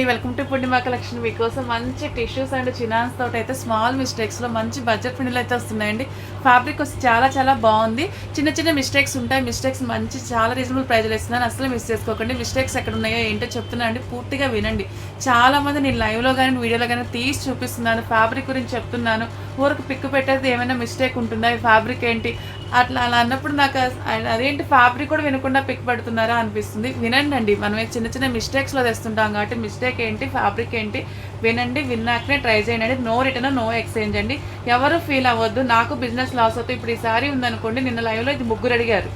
Welcome to Purnima collection మీకోసం మంచి tissues and చినాన్స్ తోటి అయితే స్మాల్ మిస్టేక్స్లో మంచి బడ్జెట్ ఫ్రెండ్లు అయితే వస్తున్నాయండి. ఫ్యాబ్రిక్ వచ్చి చాలా చాలా బాగుంది. చిన్న చిన్న మిస్టేక్స్ ఉంటాయి. మిస్టేక్స్ మంచి చాలా రీజనబుల్ ప్రైజ్లో ఇస్తున్నాను. అసలు మిస్ చేసుకోకండి. మిస్టేక్స్ ఎక్కడ ఉన్నాయో ఏంటో చెప్తున్నాను అండి. పూర్తిగా వినండి. చాలా మంది నేను లైవ్లో కానీ వీడియోలో కానీ తీసి చూపిస్తున్నాను ఫ్యాబ్రిక్ గురించి చెప్తున్నాను. ఊరికి పిక్ పెట్టేది ఏమైనా మిస్టేక్ ఉంటుందా? ఈ ఫ్యాబ్రిక్ ఏంటి? అట్లా అలా అన్నప్పుడు నాకు అదేంటి ఫ్యాబ్రిక్ కూడా వినకుండా పిక్ పెడుతున్నారా అనిపిస్తుంది. వినండి అండి మనం చిన్న చిన్న మిస్టేక్స్లో తెస్తుంటాం కాబట్టి మిస్టేక్ ఏంటి? ఫ్యాబ్రిక్ ఏంటి? వినండి. విన్నాకనే ట్రై చేయండి. నో రిటర్న్ నో ఎక్స్చేంజ్ అండి. ఎవరు ఫీల్ అవ్వద్దు. నాకు బిజినెస్ లాస్ అవుతుంది ఇప్పుడు ఈ సారీ ఉందనుకోండి నిన్న లైవ్లో ఇది ముగ్గురు అడిగారు.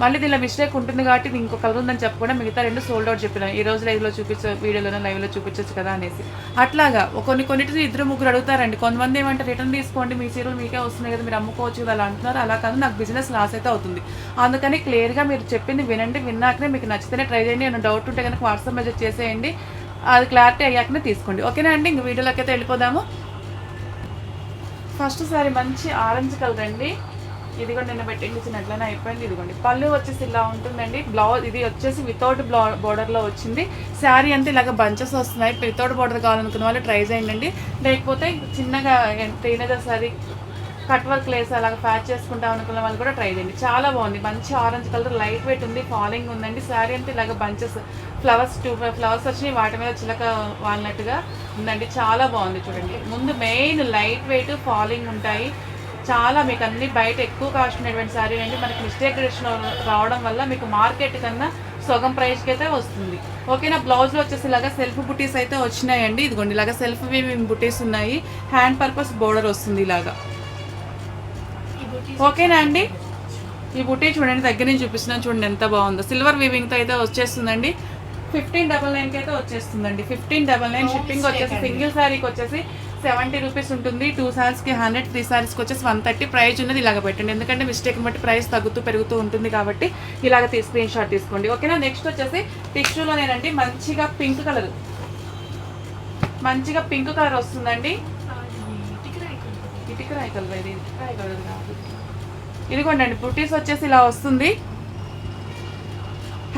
మళ్ళీ దీనిలో మిస్టేక్ ఉంటుంది కాబట్టి ఇది ఇంకో కలర్ ఉందని చెప్పకుండా మిగతా రెండు సోల్డ్ అవుట్ చెప్పిన. ఈ రోజు లైవ్లో చూపించ వీడియోలోనే లైవ్లో చూపించచ్చు కదా అనేసి. అట్లాగా కొన్ని కొన్నిటిని ఇద్దరు ముగ్గురు అడుగుతారండి. కొంతమంది ఏమంటే రిటర్న్ తీసుకోండి మీ చీరలు మీకే వస్తున్నాయి కదా మీరు అమ్ముకోవచ్చు కదా అలా అంటున్నారు. అలా కాదు నాకు బిజినెస్ లాస్ అయితే అవుతుంది. అందుకని క్లియర్గా మీరు చెప్పింది వినండి విన్నాకనే మీకు నచ్చితేనే ట్రై చేయండి. ఏమైనా డౌట్ ఉంటే కనుక వాట్సాప్ మెసేజ్ చేసేయండి. అది క్లారిటీ అయ్యాకనే తీసుకోండి. ఓకేనా అండి? ఇంక వీడియోలోకి అయితే వెళ్ళిపోదాము. ఫస్ట్ సారి మంచి ఆరెంజ్ కలర్ అండి. ఇది కూడా నిన్న పెట్టించినట్లనే అయిపోయింది. ఇదిగోండి. పళ్ళు వచ్చేసి ఇలా ఉంటుందండి. బ్లౌజ్ ఇది వచ్చేసి వితౌట్ బోర్డర్లో వచ్చింది. శారీ అంతా ఇలాగ బంచెస్ వస్తున్నాయి. వితౌట్ బోర్డర్ కావాలనుకున్న వాళ్ళు ట్రై చేయండి. లేకపోతే చిన్నగా teenager sari cut work lace అలాగ ప్యాచ్ చేసుకుంటాం అనుకున్న వాళ్ళు కూడా ట్రై చేయండి. చాలా బాగుంది. మంచి ఆరెంజ్ కలర్ లైట్ వెయిట్ ఉంది ఫాలింగ్ ఉందండి. శారీ అంతా ఇలాగ బంచెస్ ఫ్లవర్స్ టూ ఫ్లవర్స్ వచ్చినాయి. వాటి మీద చిలక వాలినట్టుగా ఉందండి. చాలా బాగుంది చూడండి. ముందు మెయిన్ లైట్ వెయిట్ ఫాలింగ్ ఉంటాయి. చాలా మీకు అన్ని బయట ఎక్కువ కాస్ట్ ఉన్నటువంటి శారీ అండి. మనకి మిస్టేక్ రావడం వల్ల మీకు మార్కెట్ కన్నా సగం ప్రైస్కి అయితే వస్తుంది. ఓకేనా బ్లౌజ్లో వచ్చేసి ఇలాగా సెల్ఫ్ బుటీస్ అయితే వచ్చినాయండి. ఇదిగోండి ఇలాగా సెల్ఫ్ వీవింగ్ బుటీస్ ఉన్నాయి. హ్యాండ్ పర్పస్ బోర్డర్ వస్తుంది ఇలాగా. ఓకేనా అండి? ఈ బుటీ చూడండి దగ్గర నుంచి చూపిస్తున్నాను. చూడండి ఎంత బాగుందో. సిల్వర్ వీవింగ్తో అయితే వచ్చేస్తుందండి. ఫిఫ్టీన్ డబల్ నైన్కి అయితే వచ్చేస్తుందండి. ఫిఫ్టీన్ డబల్ నైన్ షిప్పింగ్ వచ్చేసి సింగిల్ శారీకి వచ్చేసి సెవెంటీ రూపీస్ ఉంటుంది. టూ సారీస్కి హండ్రెడ్ త్రీ సారీస్కి వచ్చేసి వన్ థర్టీ ప్రైస్ ఉన్నది ఇలాగ పెట్టండి. ఎందుకంటే మిస్టేక్ బట్టి ప్రైస్ తగ్గుతూ పెరుగుతూ ఉంటుంది కాబట్టి ఇలాగ తీ స్క్రీన్ షాట్ తీసుకోండి. ఓకేనా నెక్స్ట్ వచ్చేసి టిష్యూలోనేనండి మంచిగా పింక్ కలర్ మంచిగా పింక్ కలర్ వస్తుందండి. ఇటుక రాయి కలర్? ఇది ఇటుక రాయి కలర్? కాదు ఇదిగోండి అండి. బుటీస్ వచ్చేసి ఇలా వస్తుంది.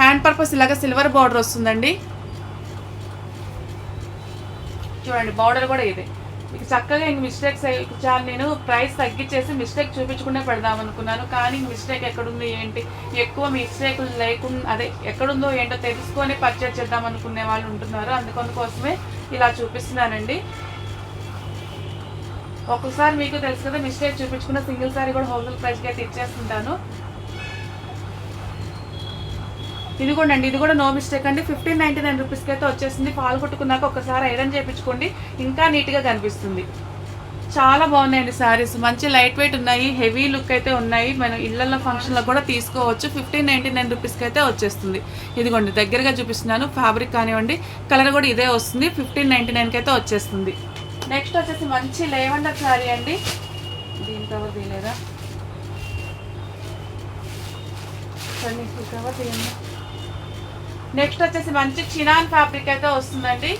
హ్యాండ్ పర్పస్ ఇలాగ సిల్వర్ బార్డర్ వస్తుందండి. చూడండి బార్డర్ కూడా ఇదే. చక్కగా ఇంక మిస్టేక్స్ చాలు నేను ప్రైస్ తగ్గించేసి మిస్టేక్ చూపించకుండా పెడదాం అనుకున్నాను. కానీ మిస్టేక్ ఎక్కడుంది ఏంటి? ఎక్కువ మిస్టేకులు లేకుండా అదే ఎక్కడుందో ఏంటో తెలుసుకొని పర్చేజ్ చేద్దాం అనుకునే వాళ్ళు ఉంటున్నారు. అందుకోసమే ఇలా చూపిస్తున్నానండి. ఒక్కసారి మీకు తెలుసు కదా మిస్టేక్ చూపించుకున్న సింగిల్ సారీ కూడా హోల్సేల్ ప్రైస్కి అయితే ఇచ్చేస్తుంటాను. ఇదిగోండి అండి ఇది కూడా నో మిస్టేక్ అండి. ఫిఫ్టీన్ నైంటీ నైన్ రూపీస్కి అయితే వచ్చేసింది. పాలు కొట్టుకున్నాక ఒకసారి ఐరన్ చేయించుకోండి ఇంకా నీట్గా కనిపిస్తుంది. చాలా బాగున్నాయండి శారీస్ మంచి లైట్ వెయిట్ ఉన్నాయి హెవీ లుక్ అయితే ఉన్నాయి. మనం ఇళ్ళలో ఫంక్షన్లో కూడా తీసుకోవచ్చు. ఫిఫ్టీన్ నైంటీ నైన్ రూపీస్కి అయితే వచ్చేస్తుంది. ఇదిగోండి దగ్గరగా చూపిస్తున్నాను. ఫ్యాబ్రిక్ కానివ్వండి కలర్ కూడా ఇదే వస్తుంది. ఫిఫ్టీన్ నైంటీ నైన్కి అయితే వచ్చేస్తుంది. నెక్స్ట్ వచ్చేసి మంచి లేవండర్ శారీ అండి. దీని కవర్ తీయలేదా? కవర్ తీయండి. నెక్స్ట్ వచ్చేసి మంచి చినాన్ ఫ్యాబ్రిక్ అయితే వస్తుందండి.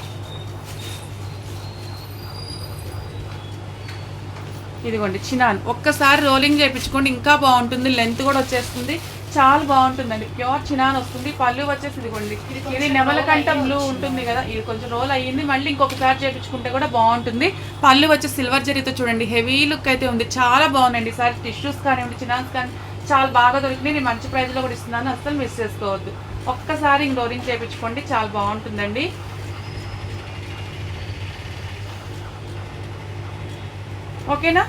ఇదిగోండి చినాన్. ఒక్కసారి రోలింగ్ చేయించుకోండి ఇంకా బాగుంటుంది. లెంత్ కూడా వచ్చేస్తుంది. చాలా బాగుంటుందండి. ప్యూర్ చినాన్ వస్తుంది. పళ్ళు వచ్చేసి ఇదిగోండి. ఇది నెమలకంట బ్లూ ఉంటుంది కదా ఇది కొంచెం రోల్ అయ్యింది. మళ్ళీ ఇంకొకసారి చేయించుకుంటే కూడా బాగుంటుంది. పళ్ళు వచ్చి సిల్వర్ జరీతో చూడండి. హెవీ లుక్ అయితే ఉంది. చాలా బాగుందండి. ఈసారి టిష్యూస్ కానివ్వండి చినాన్స్ కానీ చాలా బాగా దొరికినాయి. నేను మంచి ప్రైస్లో కూడా ఇస్తున్నాను. అస్సలు మిస్ చేసుకోవద్దు. ఒక్కసారి ఇంక రోలింగ్ చేయించుకోండి చాలా బాగుంటుందండి. ఓకేనా?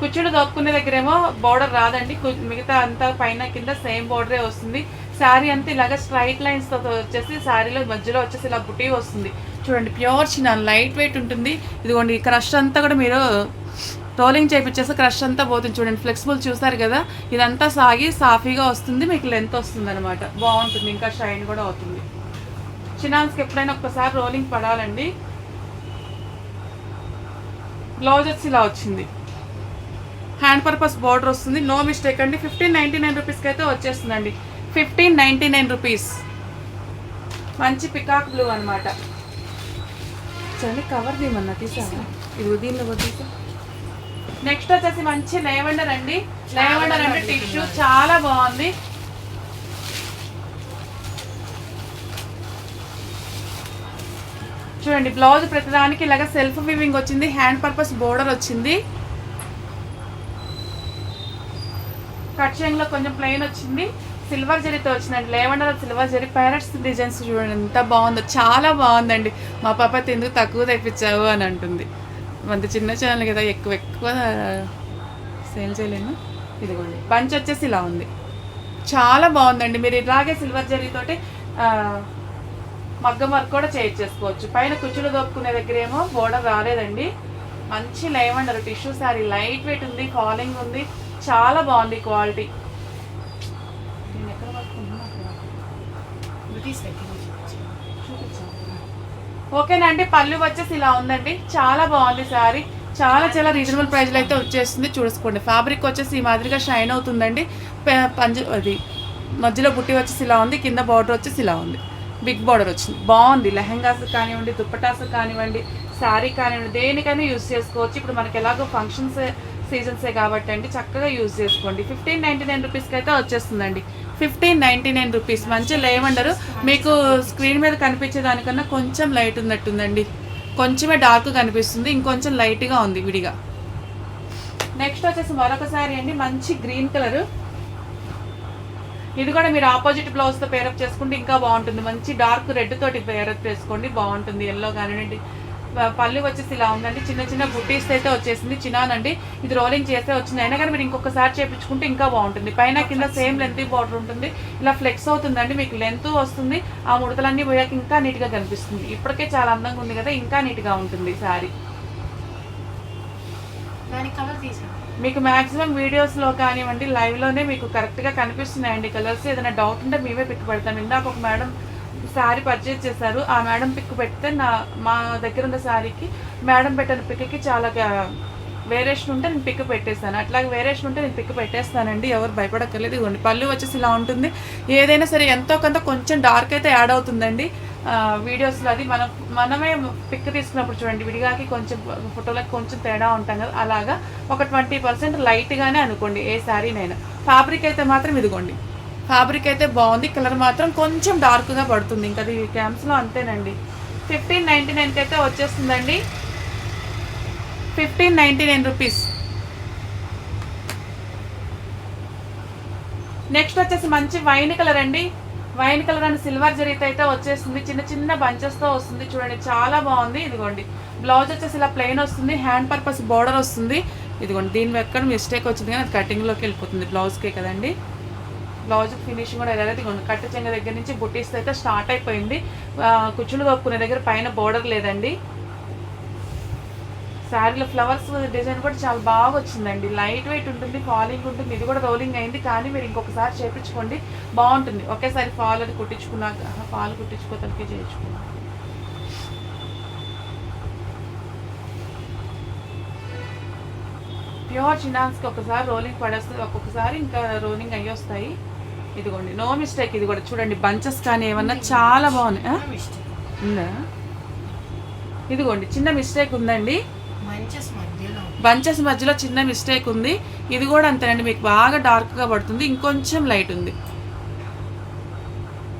కుచ్చుడు దొక్కునే దగ్గరేమో బోర్డర్ రాదండి. మిగతా అంతా పైన కింద సేమ్ బోర్డరే వస్తుంది. శారీ అంతా ఇలాగ స్ట్రైట్ లైన్స్తో వచ్చేసి శారీలో మధ్యలో వచ్చేసి ఇలా బుటీ వస్తుంది. చూడండి ప్యూర్ చిన్న లైట్ వెయిట్ ఉంటుంది. ఇదిగోండి క్రష్ అంతా కూడా మీరు రోలింగ్ చేయించేస్తే క్రష్ అంతా పోతుంది చూడండి. ఫ్లెక్సిబుల్ చూసారు కదా? ఇదంతా సాగి సాఫీగా వస్తుంది మీకు లెంత్ వస్తుంది అనమాట బాగుంటుంది ఇంకా షైన్ కూడా అవుతుంది. చినాన్స్కి ఎప్పుడైనా ఒక్కసారి రోలింగ్ పడాలండి. బ్లౌజ్ వచ్చి ఇలా వచ్చింది. హ్యాండ్ పర్పస్ బార్డర్ వస్తుంది. నో మిస్టేక్ అండి. ఫిఫ్టీన్ నైంటీ నైన్ రూపీస్కి అయితే వచ్చేస్తుందండి. ఫిఫ్టీన్ నైంటీ నైన్ రూపీస్ మంచి పికాక్ బ్లూ అనమాట చూడండి కవర్ దీమన్నా తీసాను ఇది దీనిలో తీసా. నెక్స్ట్ వచ్చేసి మంచి లేవెండర్ అండి. లేవెండర్ అంటే టిష్యూ చాలా బాగుంది. చూడండి బ్లౌజ్ ప్రతిదానికి ఇలాగ సెల్ఫ్ వివింగ్ వచ్చింది హ్యాండ్ పర్పస్ బోర్డర్ వచ్చింది. కట్లో కొంచెం ప్లెయిన్ వచ్చింది. సిల్వర్ జరీతో వచ్చిందండి. Lavender silver zari parrots designs చూడండి ఎంత బాగుందో చాలా బాగుందండి. మా పాప ఎందుకు తక్కువ తెప్పించావు అని అంటుంది. మంత చిన్న ఛానల్ కదా ఎక్కువ ఎక్కువ సేల్ చేయలేను. ఇదిగోండి. బంచ్ వచ్చేసి ఇలా ఉంది. చాలా బాగుందండి. మీరు ఇలాగే సిల్వర్ జరీతోటి మగ్గం వర్క్ కూడా చేయించేసుకోవచ్చు. పైన కుచ్చులు దోపుకునే దగ్గర ఏమో బోర్డర్ రాలేదండి. మంచి lavender tissue sari light weight ఉంది ఫాలింగ్ ఉంది. చాలా బాగుంది క్వాలిటీ నేను ఎక్కడ ఓకేనా అండి? పళ్ళు వచ్చేసి ఇలా ఉందండి. చాలా బాగుంది సారీ చాలా చాలా రీజనబుల్ ప్రైస్లో అయితే వచ్చేస్తుంది. చూసుకోండి. ఫ్యాబ్రిక్ వచ్చేసి ఈ మాదిరిగా షైన్ అవుతుందండి. పంజ అది మధ్యలో బుట్టి వచ్చేసి ఇలా ఉంది. కింద బార్డర్ వచ్చేసి ఇలా ఉంది. బిగ్ బార్డర్ వచ్చింది. బాగుంది. లెహంగాస్ కానివ్వండి దుప్పటాస్ కానివ్వండి శారీ కానివ్వండి దేనికైనా యూస్ చేసుకోవచ్చు. ఇప్పుడు మనకి ఎలాగో ఫంక్షన్స్ సీజన్సే కాబట్టి అండి చక్కగా యూజ్ చేసుకోండి. ఫిఫ్టీన్ నైంటీ నైన్ రూపీస్కి అయితే వచ్చేస్తుందండి. Fifteen ninety nine rupees. మంచి లేవండరు. మీకు స్క్రీన్ మీద కనిపించే దానికన్నా కొంచెం లైట్ ఉన్నట్టుందండి. కొంచెమే డార్క్ కనిపిస్తుంది. ఇంకొంచెం లైట్గా ఉంది విడిగా. నెక్స్ట్ వచ్చేసి మరొక శారీ అండి. మంచి గ్రీన్ కలర్. ఇది కూడా మీరు ఆపోజిట్ బ్లౌజ్తో పేరప్ చేసుకుంటే ఇంకా బాగుంటుంది. మంచి డార్క్ రెడ్ తోటి పేరప్ చేసుకోండి. బాగుంటుంది. ఎల్లో కానివ్వండి. పళ్ళు వచ్చేసి ఇలా ఉందండి. చిన్న చిన్న బుట్టీస్ అయితే వచ్చేసింది. చిన్నానండి ఇది రోలింగ్ చేస్తే వచ్చింది. అయినా కానీ మీరు ఇంకొకసారి చేపించుకుంటే ఇంకా బాగుంటుంది. పైన కింద సేమ్ లెంత్ బార్డర్ ఉంటుంది. ఇలా ఫ్లెక్స్ అవుతుందండి. మీకు లెంత్ వస్తుంది. ఆ ముడతలన్నీ పోయాక ఇంకా నీట్గా కనిపిస్తుంది. ఇప్పటికే చాలా అందంగా ఉంది కదా. ఇంకా నీట్గా ఉంటుంది శారీ దాని కలర్ తీసాను మీకు మాక్సిమం వీడియోస్లో కానివ్వండి లైవ్లోనే మీకు కరెక్ట్గా కనిపిస్తున్నాయండి కలర్స్. ఏదైనా డౌట్ ఉంటే మేమే పిక్ పెడతాం. ఇందాక ఒక మేడం శారీ పర్చేజ్ చేశారు. ఆ మేడం పిక్ పెడితే నా మా దగ్గర ఉన్న శారీకి మేడం పెట్టిన పిక్కి చాలా వేరియేషన్ ఉంటే నేను పిక్ పెట్టేస్తాను అట్లాగే వేరియేషన్ ఉంటే నేను పిక్ పెట్టేస్తానండి. ఎవరు భయపడక్కర్లేదు. ఇవ్వండి పళ్ళు వచ్చేసి ఇలా ఉంటుంది. ఏదైనా సరే ఎంతో కొంత కొంచెం డార్క్ అయితే యాడ్ అవుతుందండి. వీడియోస్లో అది మనం మనమే పిక్ తీసుకున్నప్పుడు చూడండి విడిగాకి కొంచెం ఫోటోలకి కొంచెం తేడా ఉంటాం కదా అలాగా ఒక ట్వంటీ పర్సెంట్ లైట్గానే అనుకోండి ఏ శారీనైనా ఫ్యాబ్రిక్ అయితే మాత్రం ఇదిగోండి. ఫ్యాబ్రిక్ అయితే బాగుంది. కలర్ మాత్రం కొంచెం డార్క్గా పడుతుంది. ఇంకా అది క్యాంప్స్లో అంతేనండి. ఫిఫ్టీన్ నైంటీ నైన్కి అయితే వచ్చేస్తుందండి. Fifteen ninety nine rupees next వచ్చేసి మంచి వైన్ కలర్ అండి. వైన్ కలర్ అండ్ సిల్వర్ జరీతో అయితే వచ్చేస్తుంది. చిన్న చిన్న బంచెస్తో వస్తుంది. చూడండి చాలా బాగుంది. ఇదిగోండి బ్లౌజ్ వచ్చేసి ఇలా ప్లెయిన్ వస్తుంది. హ్యాండ్ పర్పస్ బార్డర్ వస్తుంది. ఇదిగోండి దీని ఎక్కడ మిస్టేక్ వచ్చింది కానీ అది కటింగ్లోకి వెళ్ళిపోతుంది. బ్లౌజ్కే కదండి. బ్లౌజ్ ఫినిషింగ్ కూడా ఎలా ఉంది. కట్టు చెంగ దగ్గర నుంచి బుట్టీస్ అయితే స్టార్ట్ అయిపోయింది. కుచ్చులు కప్పుకునే దగ్గర పైన బోర్డర్ లేదండి. శారీలో ఫ్లవర్స్ డిజైన్ కూడా చాలా బాగా వచ్చిందండి. లైట్ వెయిట్ ఉంటుంది ఫాలింగ్ ఉంటుంది. ఇది కూడా రోలింగ్ అయింది కానీ మీరు ఇంకొకసారి చేపించుకోండి. బాగుంటుంది. ఒకేసారి ఫాల్ అది కుట్టించుకున్నాక ఫాల్ కుట్టించుకోవటానికి చేయించుకున్నాను ప్యూర్ చినాన్స్కి ఒకసారి రోలింగ్ పడేస్తుంది ఒక్కొక్కసారి ఇంకా రోలింగ్ అయ్యి వస్తాయి. ఇదిగోండి నో మిస్టేక్ ఇది కూడా. చూడండి బంచెస్ కానీ ఏమన్నా చాలా బాగున్నాయి. ఉందా? ఇదిగోండి చిన్న మిస్టేక్ ఉందండి. బంచెస్ మధ్యలో. చిన్న మిస్టేక్ ఉంది. ఇది కూడా అంతేనండి మీకు బాగా డార్క్గా పడుతుంది ఇంకొంచెం లైట్ ఉంది.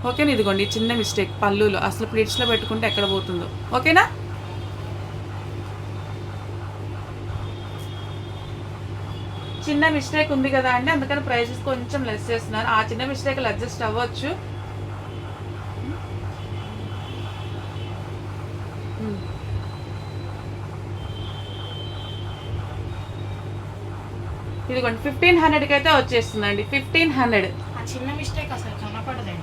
ఓకేనా ఇదిగోండి చిన్న మిస్టేక్ పళ్ళులో అసలు ప్లేట్స్లో పెట్టుకుంటే ఎక్కడ పోతుందో. ఓకేనా చిన్న మిస్టేక్ ఉంది కదా అండి. అందుకని ప్రైసెస్ కొంచెం లెస్ చేస్తున్నాను ఆ చిన్న మిస్టేక్ అడ్జస్ట్ అవ్వచ్చు. ఉమ్. ఇదిగోండి ఫిఫ్టీన్ హండ్రెడ్కి అయితే వచ్చేస్తుందండి. ఫిఫ్టీన్ హండ్రెడ్ చిన్న మిస్టేక్ అసలు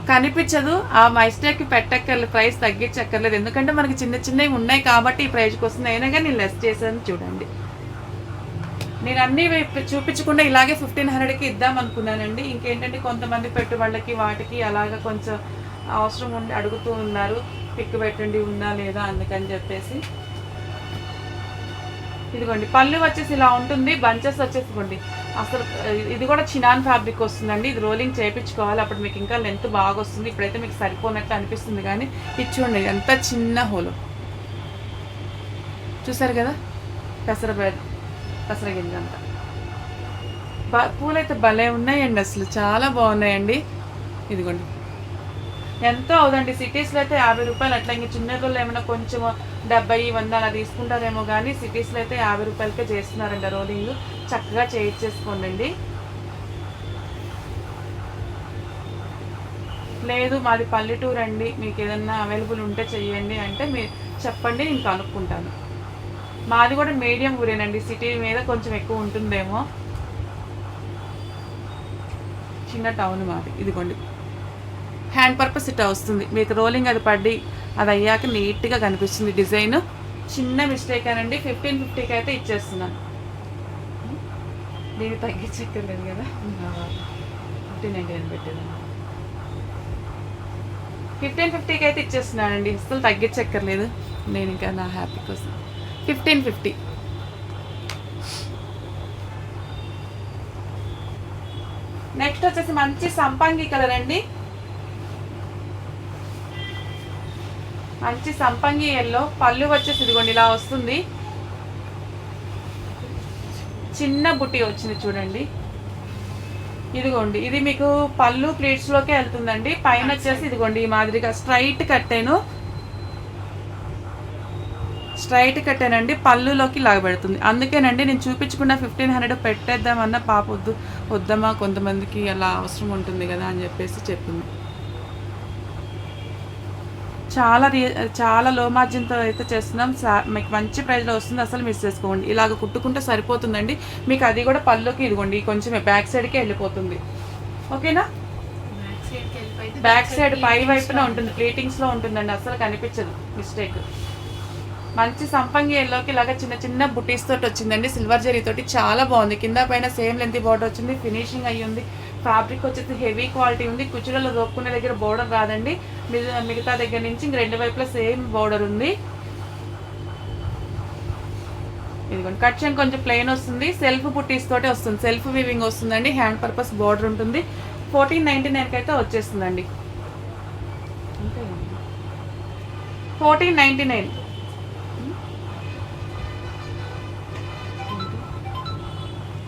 కనిపించదు. ఆ మిస్టేక్ పెట్టక్కర్లేదు ప్రైస్ తగ్గించక్కర్లేదు. ఎందుకంటే మనకి చిన్న చిన్నవి ఉన్నాయి కాబట్టి ఈ ప్రైస్కి వస్తుంది అయినా కానీ నేను లెస్ చేశాను చూడండి. నేను అన్ని చూపించకుండా ఇలాగే ఫిఫ్టీన్ హండ్రెడ్కి ఇద్దాం అనుకున్నానండి. ఇంకేంటంటే కొంతమంది పెట్టుబడులకి వాటికి అలాగా కొంచెం అవసరం ఉండి అడుగుతూ ఉన్నారు. పిక్ పెట్టండి ఉందా లేదా అందుకని చెప్పేసి. ఇదిగోండి పళ్ళు వచ్చేసి ఇలా ఉంటుంది బంచెస్ వచ్చేసుకోండి అసలు ఇది కూడా చినాన్ ఫ్యాబ్రిక్ వస్తుందండి. ఇది రోలింగ్ చేయించుకోవాలి అప్పుడు మీకు ఇంకా లెంత్ బాగా వస్తుంది ఇప్పుడైతే మీకు సరిపోనట్లు అనిపిస్తుంది కానీ ఇది చూడండి ఎంత చిన్న హోలు. చూసారు కదా? పెసర అసలు పెసర బ పూలైతే భలే ఉన్నాయండి అసలు చాలా బాగున్నాయండి. ఇదిగోండి. ఎంతో అవుదండి సిటీస్లో అయితే యాభై రూపాయలు అట్లా ఇంక చిన్న రోజులు ఏమైనా కొంచెం డెబ్బై వంద అలా తీసుకుంటారేమో కానీ సిటీస్లో అయితే యాభై రూపాయలకే చేస్తున్నారండి రోలింగ్. చక్కగా చేయించేసుకోండి లేదు మాది పల్లెటూరు అండి మీకు ఏదన్నా అవైలబుల్ ఉంటే చెయ్యండి అంటే మీరు చెప్పండి నేను కనుక్కుంటాను. మాది కూడా మీడియం ఊరేనండి. సిటీ మీద కొంచెం ఎక్కువ ఉంటుందేమో. చిన్న టౌన్ మాది. ఇదిగోండి. హ్యాండ్ పర్పస్ ఇట్లా వస్తుంది. మీకు రోలింగ్ అది పడి అది అయ్యాక నీట్గా కనిపిస్తుంది డిజైన్. చిన్న మిస్టేక్ అనండి. ఫిఫ్టీన్ ఫిఫ్టీకి అయితే ఇచ్చేస్తున్నాను. దీన్ని తగ్గించక్కర్లేదు కదా? ఫిఫ్టీన్ నైన్టీ నైన్ పెట్టేదాన్ని ఫిఫ్టీన్ ఫిఫ్టీకి అయితే ఇచ్చేస్తున్నానండి. అసలు తగ్గించక్కర్లేదు నేను ఇంకా నా హ్యాపీ కోసం. Fifteen fifty. నెక్స్ట్ వచ్చేసి మంచి సంపంగి కలర్ అండి. మంచి సంపంగి ఎల్లో పళ్ళు వచ్చేసి ఇదిగోండి ఇలా వస్తుంది. చిన్న బుట్టి వచ్చింది చూడండి. ఇదిగోండి ఇది మీకు పళ్ళు ప్లేట్స్లోకి వెళ్తుందండి. పైన వచ్చేసి ఇదిగోండి ఈ మాదిరిగా స్ట్రైట్ కట్టాను స్ట్రైట్ కట్టానండి పళ్ళులోకి లాగబెడుతుంది. అందుకేనండి నేను చూపించకుండా ఫిఫ్టీన్ హండ్రెడ్ పెట్టేద్దామన్న పాప వద్దు వద్దమ్మా కొంతమందికి అలా అవసరం ఉంటుంది కదా అని చెప్పేసి చెప్పింది. చాలా రీ చాలా లో మార్జిన్తో అయితే చేస్తున్నాం. మీకు మంచి ప్రైస్లో వస్తుంది అసలు మిస్ చేసుకోండి ఇలాగ కుట్టుకుంటే సరిపోతుందండి. మీకు అది కూడా పళ్ళుకి ఇదిగోండి కొంచెం బ్యాక్ సైడ్కే వెళ్ళిపోతుంది. ఓకేనా? బ్యాక్ సైడ్ పై వైపున ఉంటుంది ప్లేటింగ్స్లో ఉంటుందండి అసలు కనిపించదు మిస్టేక్ మంచి సంపంగి ఎల్లోకి ఇలాగ చిన్న చిన్న బుటీస్ తోటి వచ్చిందండి. సిల్వర్ జరీ తోటి చాలా బాగుంది. కింద పైన సేమ్ లెంత్ బోర్డర్ వచ్చింది. ఫినిషింగ్ అయ్యి ఉంది. ఫ్యాబ్రిక్ వచ్చేసి హెవీ క్వాలిటీ ఉంది. కుచులలో రోక్కునే దగ్గర బోర్డర్ రాదండి. మిగతా దగ్గర నుంచి ఇంక రెండు వైపులా సేమ్ బోర్డర్ ఉంది. ఇదిగోండి. కట్షన్ కొంచెం ప్లెయిన్ వస్తుంది. సెల్ఫ్ బుట్టీస్ తోటే వస్తుంది. సెల్ఫ్ వీవింగ్ వస్తుందండి. హ్యాండ్ పర్పస్ బోర్డర్ ఉంటుంది. ఫోర్టీన్ నైంటీ నైన్కి అయితే వచ్చేస్తుందండి. Fourteen ninety nine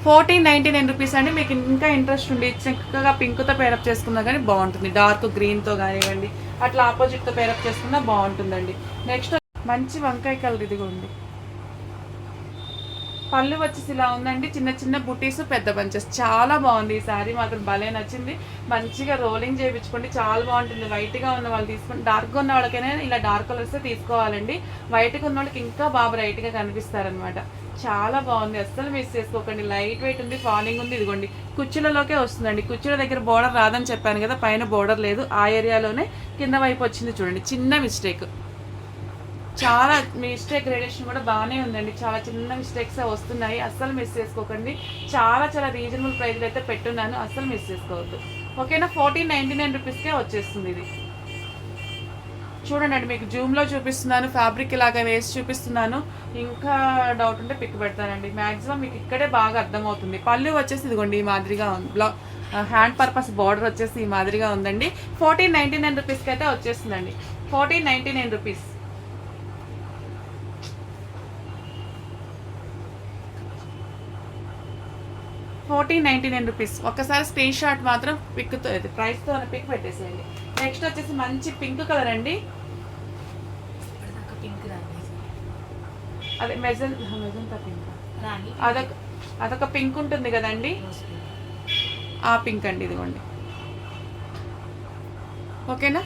fourteen ninety nine rupees అండి. మీకు ఇంకా ఇంట్రెస్ట్ ఉండి చక్కగా పింక్తో పేరప్ చేసుకున్నా కానీ బాగుంటుంది. డార్క్ గ్రీన్తో కానివ్వండి అట్లా ఆపోజిట్తో పేరప్ చేసుకున్నా బాగుంటుందండి. నెక్స్ట్ మంచి వంకాయ కలర్ ఇదిగోండి. పళ్ళు వచ్చేసి ఇలా ఉందండి. చిన్న చిన్న బుటీస్ పెద్ద బంచెస్. చాలా బాగుంది ఈ శారీ. మాత్రం భలే నచ్చింది. మంచిగా రోలింగ్ చేయించుకోండి. చాలా బాగుంటుంది. వైట్గా ఉన్న వాళ్ళు తీసుకుని డార్క్గా ఉన్న వాళ్ళకైనా ఇలా డార్క్ కలర్స్ తీసుకోవాలండి. వైట్గా ఉన్న వాళ్ళకి ఇంకా బాగా బ్రైట్గా కనిపిస్తారనమాట చాలా బాగుంది. అస్సలు మిస్ చేసుకోకండి. లైట్ వెయిట్ ఉంది ఫాలింగ్ ఉంది. ఇదిగోండి. కుచ్చులలోకే వస్తుందండి. కుచ్చుల దగ్గర బోర్డర్ రాదని చెప్పాను కదా పైన బోర్డర్ లేదు. ఆ ఏరియాలోనే కింద వైపు వచ్చింది చూడండి. చిన్న మిస్టేక్ చాలా మిస్టేక్ రేడియేషన్ కూడా బాగానే ఉందండి. చాలా చిన్న మిస్టేక్స్ వస్తున్నాయి. అస్సలు మిస్ చేసుకోకండి. చాలా చాలా రీజనబుల్ ప్రైస్లో అయితే పెట్టున్నాను. అస్సలు మిస్ చేసుకోవద్దు. ఓకేనా ఫోర్టీన్ నైంటీ నైన్ రూపీస్కే వచ్చేస్తుంది ఇది. చూడండి మీకు జూమ్లో చూపిస్తున్నాను ఫ్యాబ్రిక్ ఇలాగా వేసి చూపిస్తున్నాను. ఇంకా డౌట్ ఉంటే పిక్ పెడతానండి. మ్యాక్సిమం మీకు ఇక్కడే బాగా అర్థమవుతుంది. పళ్ళు వచ్చేసి ఇదిగోండి ఈ మాదిరిగా ఉంది. బ్లా హ్యాండ్ పర్పస్ బార్డర్ వచ్చేసి ఈ మాదిరిగా ఉందండి. ఫోర్టీన్ నైంటీ నైన్ రూపీస్కి అయితే వచ్చేస్తుందండి. Fourteen ninety nine rupees fourteen ninety nine rupees. ఒక్కసారి స్క్రీన్ షాట్ మాత్రం పిక్తో ప్రైస్తో పిక్ పెట్టేసేయండి. నెక్స్ట్ వచ్చేసి మంచి పింక్ కలర్ అండి. అదే మెజన్ మెజంతా పింక్ అదొక అదొక పింక్ ఉంటుంది కదండి. ఆ పింక్ అండి ఇదిగోండి. ఓకేనా?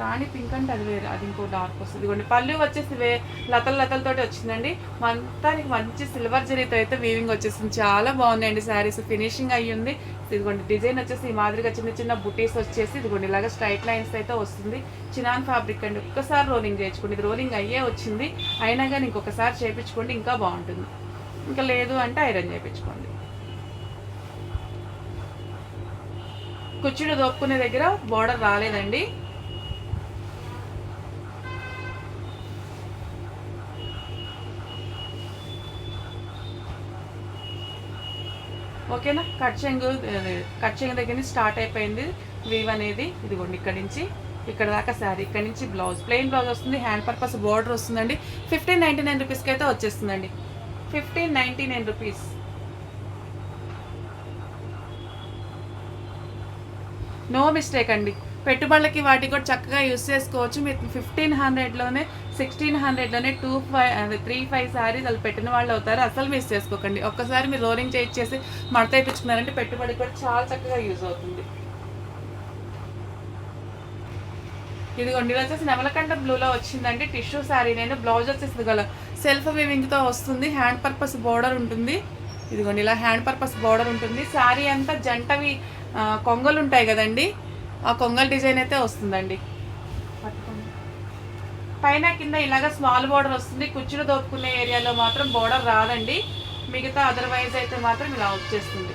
రాణి పింక్ అంటే అది వేరే అది ఇంకో డార్క్ వస్తుంది. ఇదిగోండి పళ్ళు వచ్చేసి వే లతల లతలతోటి వచ్చిందండి. మొత్తానికి మంచి సిల్వర్ జరీతో అయితే వీవింగ్ వచ్చేసింది. చాలా బాగుందండి శారీస్ ఫినిషింగ్ అయ్యి ఉంది. ఇదిగోండి డిజైన్ వచ్చేసి ఈ మాదిరిగా చిన్న చిన్న బుటీస్ వచ్చేసి ఇదిగోండి ఇలాగ స్ట్రైట్ లైన్స్ అయితే వస్తుంది. చినాన్ ఫ్యాబ్రిక్ అండి. ఒక్కసారి రోలింగ్ చేయించుకోండి. ఇది రోలింగ్ అయ్యే వచ్చింది. అయినా కానీ ఇంకొకసారి చేయించుకోండి ఇంకా బాగుంటుంది. ఇంకా లేదు అంటే ఐరన్ చేయించుకోండి. కుచ్చుడు దోపుకునే దగ్గర బోర్డర్ రాలేదండి. ఓకేనా? కట్ చెంగు కట్ చెంగు దగ్గర నుంచి స్టార్ట్ అయిపోయింది. వీవ్ అనేది ఇదిగోండి ఇక్కడ నుంచి ఇక్కడ దాకా శారీ ఇక్కడ నుంచి బ్లౌజ్. ప్లెయిన్ బ్లౌజ్ వస్తుంది హ్యాండ్ పర్పస్ బార్డర్ వస్తుందండి. ఫిఫ్టీన్ నైంటీ నైన్ రూపీస్కి అయితే వచ్చేస్తుందండి. Fifteen ninety nine rupees. No mistake అండి. పెట్టుబడులకి వాటికి కూడా చక్కగా యూస్ చేసుకోవచ్చు. మీరు ఫిఫ్టీన్ హండ్రెడ్లోనే sixteen హండ్రెడ్లోనే two five three five saris వాళ్ళు పెట్టిన వాళ్ళు అవుతారు. అసలు మిస్ చేసుకోకండి. ఒక్కసారి మీరు రోలింగ్ చేయించేసి మడత ఇప్పించుకున్నారంటే పెట్టుబడి కూడా చాలా చక్కగా యూజ్ అవుతుంది. ఇదిగోండి ఇది వచ్చేసి నెమలకంట బ్లూలో వచ్చిందండి. టిష్యూ శారీ నేను బ్లౌజ్ వచ్చేసి గల సెల్ఫ్ వివింగ్తో వస్తుంది. హ్యాండ్ పర్పస్ బోర్డర్ ఉంటుంది. ఇదిగోండి ఇలా హ్యాండ్ పర్పస్ బోర్డర్ ఉంటుంది. శారీ అంతా జంటవి కొంగలు ఉంటాయి కదండి. ఆ కొంగల్ డిజైన్ అయితే వస్తుందండి. పైన కింద ఇలాగ స్మాల్ బోర్డర్ వస్తుంది. కుర్చీలు దోపుకునే ఏరియాలో మాత్రం బోర్డర్ రాదండి. మిగతా అదర్వైజ్ అయితే మాత్రం ఇలా వచ్చేస్తుంది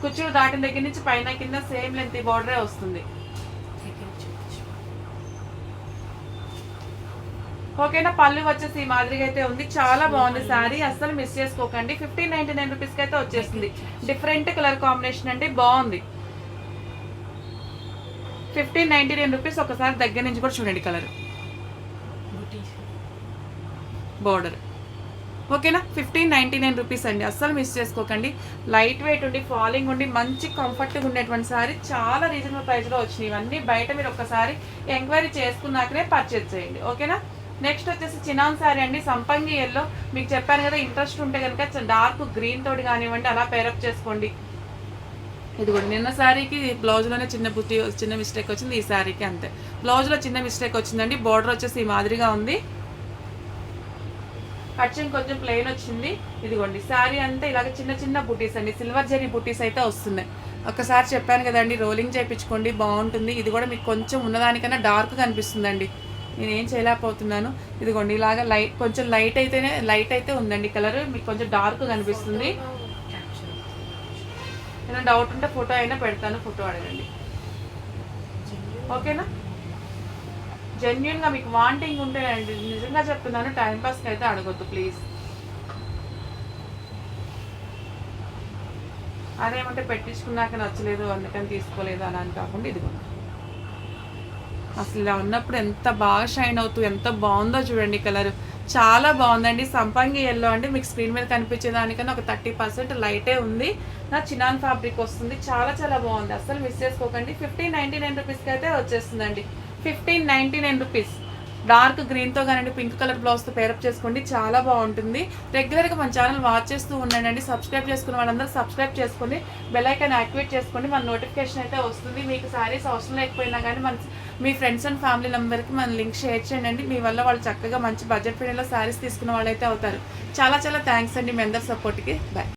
కుర్చీలు దాటిన దగ్గర నుంచి పైన కింద సేమ్ లెంత్ బోర్డరే వస్తుంది. ఓకేనా పళ్ళు వచ్చేసి ఈ మాదిరిగా అయితే ఉంది. చాలా బాగుంది శారీ. అస్సలు మిస్ చేసుకోకండి. ఫిఫ్టీన్ నైన్టీ నైన్ రూపీస్కి అయితే వచ్చేస్తుంది. డిఫరెంట్ కలర్ కాంబినేషన్ అండి. బాగుంది. ఫిఫ్టీన్ నైన్టీ నైన్ రూపీస్ ఒకసారి దగ్గర నుంచి కూడా చూడండి కలర్. బోర్డర్ ఓకేనా ఫిఫ్టీన్ నైంటీ నైన్ రూపీస్ అండి. అస్సలు మిస్ చేసుకోకండి. లైట్ వెయిట్ ఉండి ఫాలింగ్ ఉండి మంచి కంఫర్ట్గా ఉండేటువంటి సారీ చాలా రీజనబుల్ ప్రైస్లో వచ్చినాయి. ఇవన్నీ బయట మీరు ఒకసారి ఎంక్వైరీ చేసుకున్నాకనే పర్చేజ్ చేయండి. ఓకేనా నెక్స్ట్ వచ్చేసి చినాన్ సారీ అండి. సంపంగి ఎల్లో మీకు చెప్పాను కదా ఇంట్రెస్ట్ ఉంటే కనుక డార్క్ గ్రీన్ తోటి కానివ్వండి అలా పేరప్ చేసుకోండి. ఇది కూడా నిన్న శారీకి బ్లౌజ్లోనే చిన్న బుట్టి చిన్న మిస్టేక్ వచ్చింది ఈ శారీకి అంతే. బ్లౌజ్లో చిన్న మిస్టేక్ వచ్చిందండి బార్డర్ వచ్చేసి ఈ మాదిరిగా ఉంది. కట్చింగ్ కొంచెం ప్లెయిన్ వచ్చింది. ఇదిగోండి శారీ అంతా ఇలాగ చిన్న చిన్న బుటీస్ అండి సిల్వర్ జరీ బుటీస్ అయితే వస్తున్నాయి. ఒకసారి చెప్పాను కదండి రోలింగ్ చేయించుకోండి బాగుంటుంది. ఇది కూడా మీకు కొంచెం ఉన్నదానికన్నా డార్క్ కనిపిస్తుందండి. నేను ఏం చేయలేకపోతున్నాను. ఇదిగోండి ఇలాగ లైట్ కొంచెం లైట్ అయితేనే లైట్ అయితే ఉందండి. కలర్ మీకు కొంచెం డార్క్ కనిపిస్తుంది. ఏదైనా డౌట్ ఉంటే ఫోటో అయినా పెడతాను ఫోటో అడగండి. ఓకేనా? జెన్యున్గా మీకు వాంటింగ్ ఉంటే అండి నిజంగా చెప్తున్నాను టైంపాస్కి అయితే అడగొద్దు ప్లీజ్ అదేమంటే పెట్టించుకున్నాక నచ్చలేదు అందుకని తీసుకోలేదు అని అని కాకుండా ఇదిగో. అసలు ఇలా ఉన్నప్పుడు ఎంత బాగా షైన్ అవుతూ ఎంత బాగుందో చూడండి కలర్ చాలా బాగుందండి. సంపంగి ఎల్లో అంటే మీకు స్క్రీన్ మీద కనిపించే దానికన్నా ఒక థర్టీ పర్సెంట్ లైటే ఉంది. నా చినాన్ ఫ్యాబ్రిక్ వస్తుంది. చాలా చాలా బాగుంది. అసలు మిస్ చేసుకోకండి. ఫిఫ్టీన్ నైంటీ నైన్ రూపీస్కి అయితే వచ్చేస్తుందండి. Fifteen ninety nine rupees dark గ్రీన్తో కానివ్వండి పింక్ కలర్ బ్లౌజ్తో పేరప్ చేసుకోండి. చాలా బాగుంటుంది. రెగ్యులర్గా మన ఛానల్ వాచ్ చేస్తూ ఉండండి. సబ్స్క్రైబ్ చేసుకున్న వాళ్ళందరూ సబ్స్క్రైబ్ చేసుకొని బెల్ యాక్టివేట్ చేసుకోండి. మన నోటిఫికేషన్ అయితే వస్తుంది. మీకు శారీస్ అవసరం లేకపోయినా కానీ మన మీ ఫ్రెండ్స్ అండ్ ఫ్యామిలీ మెంబర్కి మన లింక్ షేర్ చేయండి. మీ వల్ల వాళ్ళు చక్కగా మంచి బడ్జెట్ ఫ్రెండ్లో శారీస్ తీసుకున్న వాళ్ళైతే అవుతారు. చాలా చాలా థ్యాంక్స్ అండి మీ అందరి సపోర్ట్కి బాయ్